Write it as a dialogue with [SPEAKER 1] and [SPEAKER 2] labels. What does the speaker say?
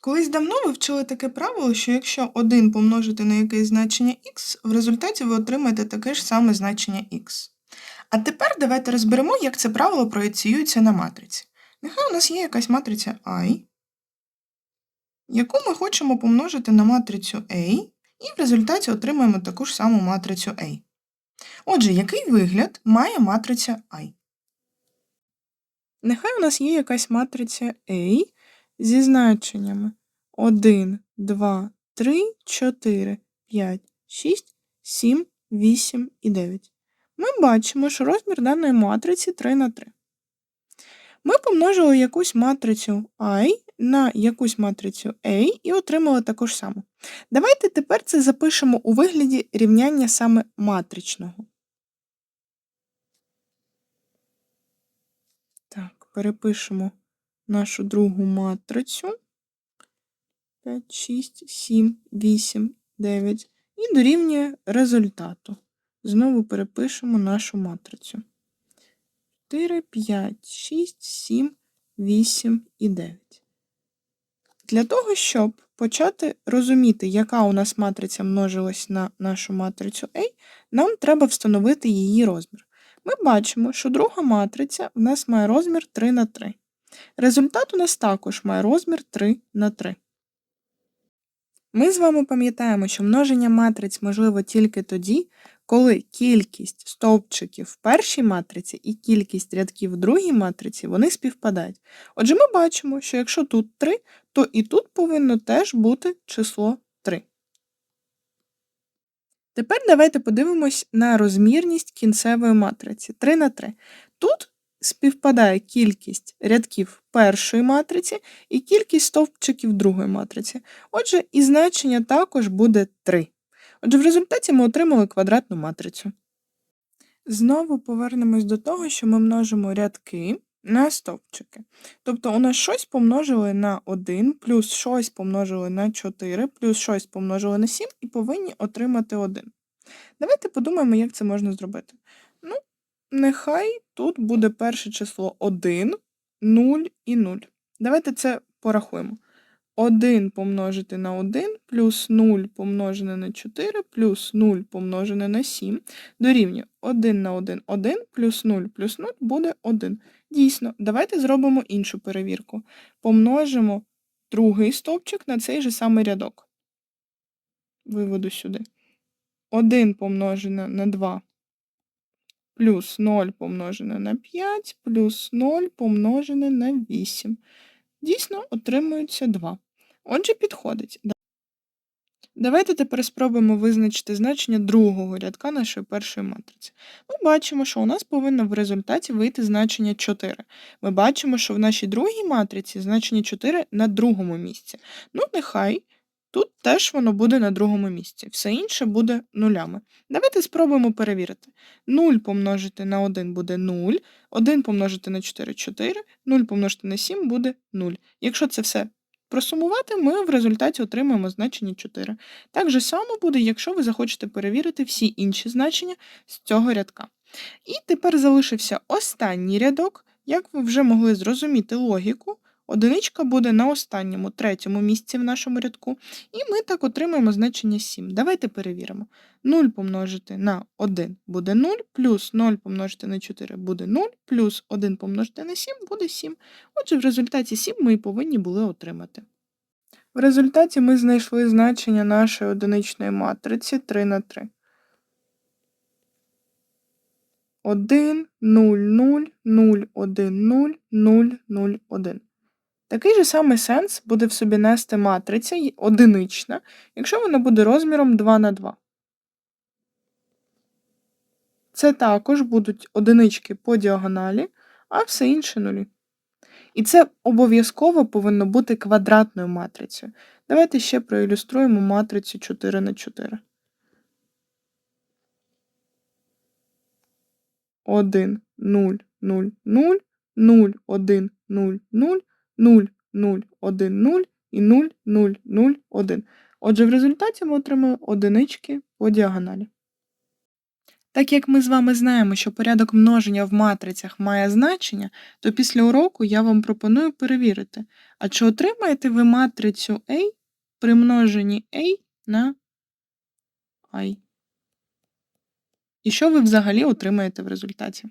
[SPEAKER 1] Колись давно ви вчили таке правило, що якщо 1 помножити на якесь значення х, в результаті ви отримаєте таке ж саме значення х. А тепер давайте розберемо, як це правило проєціюється на матриці. Нехай у нас є якась матриця I, яку ми хочемо помножити на матрицю A, і в результаті отримаємо таку ж саму матрицю A. Отже, який вигляд має матриця I? Нехай у нас є якась матриця A зі значеннями 1, 2, 3, 4, 5, 6, 7, 8 і 9. Ми бачимо, що розмір даної матриці 3 на 3. Ми помножили якусь матрицю I на якусь матрицю A і отримали таку ж саму. Давайте тепер це запишемо у вигляді рівняння саме матричного. Так, перепишемо нашу другу матрицю. 5, 6, 7, 8, 9 і дорівнює результату. Знову перепишемо нашу матрицю. 4, 5, 6, 7, 8 і 9. Для того, щоб почати розуміти, яка у нас матриця множилась на нашу матрицю A, нам треба встановити її розмір. Ми бачимо, що друга матриця в нас має розмір 3 на 3. Результат у нас також має розмір 3 на 3. Ми з вами пам'ятаємо, що множення матриць можливо тільки тоді, коли кількість стовпчиків в першій матриці і кількість рядків в другій матриці вони співпадають. Отже, ми бачимо, що якщо тут 3, то і тут повинно теж бути число 3. Тепер давайте подивимось на розмірність кінцевої матриці 3 на 3. Тут співпадає кількість рядків першої матриці і кількість стовпчиків другої матриці. Отже, і значення також буде 3. Отже, в результаті ми отримали квадратну матрицю. Знову повернемось до того, що ми множимо рядки на стовпчики. Тобто у нас щось помножили на 1, плюс щось помножили на 4, плюс щось помножили на 7 і повинні отримати 1. Давайте подумаємо, як це можна зробити. Нехай тут буде перше число 1, 0 і 0. Давайте це порахуємо. 1 помножити на 1 плюс 0 помножене на 4 плюс 0 помножене на 7 дорівнює 1 на 1 1 плюс 0 плюс 0 буде 1. Дійсно, давайте зробимо іншу перевірку. Помножимо другий стовпчик на цей же самий рядок. Виведу сюди. 1 помножене на 2 плюс 0 помножене на 5 плюс 0 помножене на 8. Дійсно, отримується 2. Отже, підходить. Давайте тепер спробуємо визначити значення другого рядка нашої першої матриці. Ми бачимо, що у нас повинно в результаті вийти значення 4. Ми бачимо, що в нашій другій матриці значення 4 на другому місці. Ну, нехай тут теж воно буде на другому місці. Все інше буде нулями. Давайте спробуємо перевірити. 0 помножити на 1 буде 0, 1 помножити на 4 4, 0 помножити на 7 буде 0. Якщо це все просумувати, ми в результаті отримаємо значення 4. Так же само буде, якщо ви захочете перевірити всі інші значення з цього рядка. І тепер залишився останній рядок, як ви вже могли зрозуміти логіку. Одиничка буде на останньому третьому місці в нашому рядку, і ми так отримаємо значення 7. Давайте перевіримо. 0 помножити на 1 буде 0, плюс 0 помножити на 4 буде 0, плюс 1 помножити на 7 буде 7. Отже, в результаті 7 ми і повинні були отримати. В результаті ми знайшли значення нашої одиничної матриці 3 на 3. 1, 0, 0, 0, 1, 0, 0, 0, 1. Такий же самий сенс буде в собі нести матриця одинична, якщо вона буде розміром 2 на 2. Це також будуть одинички по діагоналі, а все інше нулі. І це обов'язково повинно бути квадратною матрицею. Давайте ще проілюструємо матрицю 4 на 4. 1, 0, 0, 0, 0, 1, 0, 0, 0, 0, 1, 0 і 0, 0, 0, 1. Отже, в результаті ми отримали одинички по діагоналі. Так як ми з вами знаємо, що порядок множення в матрицях має значення, то після уроку я вам пропоную перевірити, а чи отримаєте ви матрицю A при множенні A на I? І що ви взагалі отримаєте в результаті?